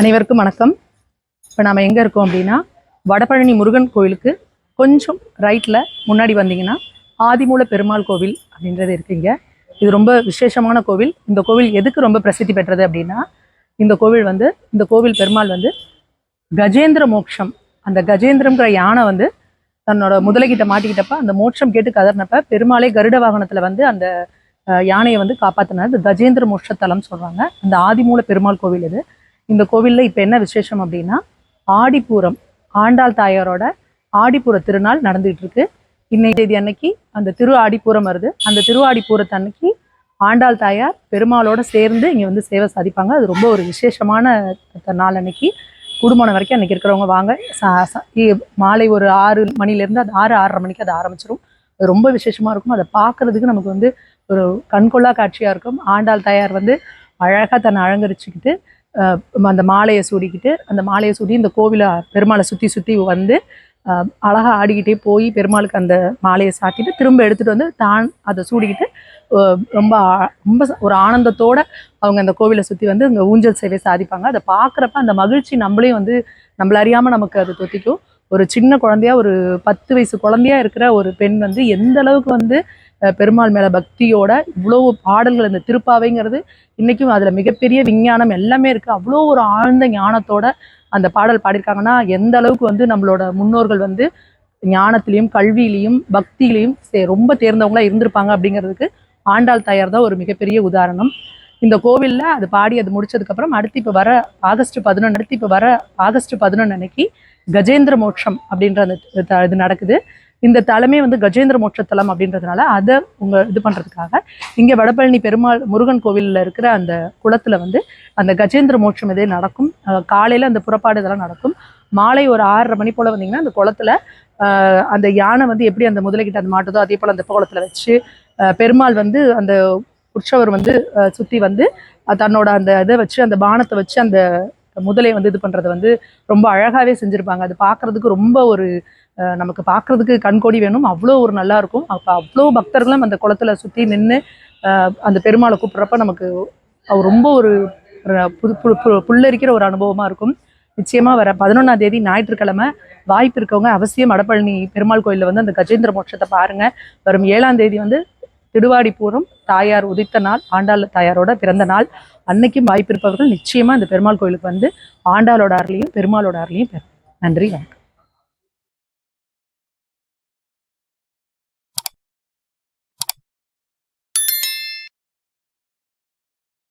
அனைவருக்கும் வணக்கம். இப்போ நாம் எங்கே இருக்கோம் அப்படின்னா வடபழனி முருகன் கோவிலுக்கு கொஞ்சம் ரைட்டில் முன்னாடி வந்தீங்கன்னா ஆதிமூல பெருமாள் கோவில் அப்படின்றது இருக்குங்க இது ரொம்ப விசேஷமான கோவில். இந்த கோவில் எதுக்கு ரொம்ப பிரசித்தி பெற்றது அப்படின்னா இந்த கோவில் வந்து இந்த கோவில் பெருமாள் வந்து கஜேந்திர மோட்சம். அந்த கஜேந்திரம்ங்கிற யானை வந்து தன்னோட முதலைகிட்ட மாட்டிக்கிட்டப்ப அந்த மோட்சம் கேட்டு கதறினப்ப பெருமாளே கருட வாகனத்தில் வந்து அந்த யானையை வந்து காப்பாற்றினார் இந்த கஜேந்திர மோட்சத்தலம் சொல்கிறாங்க அந்த ஆதிமூல பெருமாள் கோவில் இது. இந்த கோவிலில் இப்போ என்ன விசேஷம் அப்படின்னா ஆடிப்பூரம் ஆண்டாள் தாயாரோட ஆடிப்பூர திருநாள் நடந்துகிட்டு இருக்கு. இன்னைக்கு தேதி அன்னைக்கு அந்த திரு ஆடிப்பூரம் வருது. அந்த திரு ஆடிப்பூரத்து அன்னைக்கு ஆண்டாள் தாயார் பெருமாளோட சேர்ந்து இங்கே வந்து சேவை சாதிப்பாங்க. அது ரொம்ப ஒரு விசேஷமான நாள் அன்னைக்கு. குடும்பம் வரைக்கும் அன்றைக்கி இருக்கிறவங்க வாங்க. மாலை ஒரு ஆறு மணிலேருந்து அது ஆறு ஆறரை மணிக்கு அது ஆரம்பிச்சிடும் அது ரொம்ப விசேஷமாக இருக்கும். அதை பார்க்கறதுக்கு நமக்கு வந்து ஒரு கண்கொள்ளா காட்சியாக இருக்கும். ஆண்டாள் தாயார் வந்து அழகாக தன்னை அலங்கரிச்சுக்கிட்டு அந்த மாலையை சூடிக்கிட்டு அந்த மாலையை சூடி இந்த கோவிலை பெருமாளை சுற்றி சுற்றி வந்து அழகாக அழகா ஆடிக்கிட்டே போய் பெருமாளுக்கு அந்த மாலையை சாத்திட்டு திரும்ப எடுத்துகிட்டு வந்து தான் அதை சூடிக்கிட்டு ரொம்ப ரொம்ப ஒரு ஆனந்தத்தோட அவங்க அந்த கோவிலை சுற்றி வந்து இங்கே ஊஞ்சல் சேவை சாதிப்பாங்க. அதை பார்க்குறப்ப அந்த மகிழ்ச்சி நம்மளே வந்து நம்மள அறியாமல் நமக்கு அது தொத்திக்கும். ஒரு சின்ன குழந்தையா ஒரு பத்து வயசு குழந்தையா இருக்கிற ஒரு பெண் வந்து எந்த அளவுக்கு வந்து பெருமாள் மேல பக்தியோட இவ்வளோ பாடல்கள் இந்த திருப்பாவைங்கிறது இன்னைக்கும் அதுல மிகப்பெரிய விஞ்ஞானம் எல்லாமே இருக்கு. அவ்வளோ ஒரு ஆழ்ந்த ஞானத்தோட அந்த பாடல் பாடியிருக்காங்கன்னா எந்த அளவுக்கு வந்து நம்மளோட முன்னோர்கள் வந்து ஞானத்திலையும் கல்வியிலையும் பக்தியிலையும் ரொம்ப தேர்ந்தவங்களா இருந்திருப்பாங்க அப்படிங்கிறதுக்கு ஆண்டாள் தாயார் தான் ஒரு மிகப்பெரிய உதாரணம். இந்த கோவில்ல அது பாடி அது முடிச்சதுக்கு அப்புறம் அடுத்து இப்போ வர ஆகஸ்ட் பதினொன்று அடுத்து இப்போ வர ஆகஸ்ட் பதினொன்று அன்னைக்கு கஜேந்திர மோட்சம் அப்படின்ற அந்த இது நடக்குது. இந்த தலமே வந்து கஜேந்திர மோட்சத்தலம் அப்படின்றதுனால அதை உங்க இது பண்றதுக்காக இங்க வடபழனி பெருமாள் முருகன் கோவிலில் இருக்கிற அந்த குளத்துல வந்து அந்த கஜேந்திர மோட்சம் இதே நடக்கும். அஹ் காலையில அந்த புறப்பாடு இதெல்லாம் நடக்கும். மாலை ஒரு ஆறரை மணி போல வந்தீங்கன்னா அந்த குளத்துல ஆஹ் அந்த யானை வந்து எப்படி அந்த முதலைகிட்ட அந்த மாட்டுதோ அதே போல அந்த குளத்துல வச்சு பெருமாள் வந்து அந்த உற்சவர் வந்து சுற்றி சுத்தி வந்து தன்னோட அந்த இதை வச்சு அந்த பானத்தை வச்சு அந்த முதலை வந்து இது பண்ணுறது வந்து ரொம்ப அழகாவே செஞ்சுருப்பாங்க. அது பார்க்குறதுக்கு ரொம்ப ஒரு நமக்கு பார்க்குறதுக்கு கண்கோடி வேணும். அவ்வளோ ஒரு நல்லா இருக்கும். அப்போ அவ்வளோ பக்தர்களும் அந்த குளத்துல சுற்றி நின்று அந்த பெருமாளை கூப்பிட்றப்ப நமக்கு அவர் ரொம்ப ஒரு புது பு- பு- புல்லரிக்கிற ஒரு அனுபவமாக இருக்கும். நிச்சயமாக வர பதினொன்றாம் தேதி ஞாயிற்றுக்கிழமை வாய்ப்பு இருக்கவங்க அவசியம் வடபழனி பெருமாள் கோயிலில் வந்து அந்த கஜேந்திர மோட்சத்தை பாருங்கள் வரும் ஏழாம் தேதி வந்து திருவாடிப்பூரம் தாயார் உதித்த நாள் ஆண்டாள் தாயாரோட பிறந்த நாள். அன்னைக்கும் வாய்ப்பு இருப்பவர்கள் நிச்சயமாக இந்த பெருமாள் கோயிலுக்கு வந்து ஆண்டாளோட அருளையும் பெருமாளோட அருளையும் பெறும் நன்றி வணக்கம்.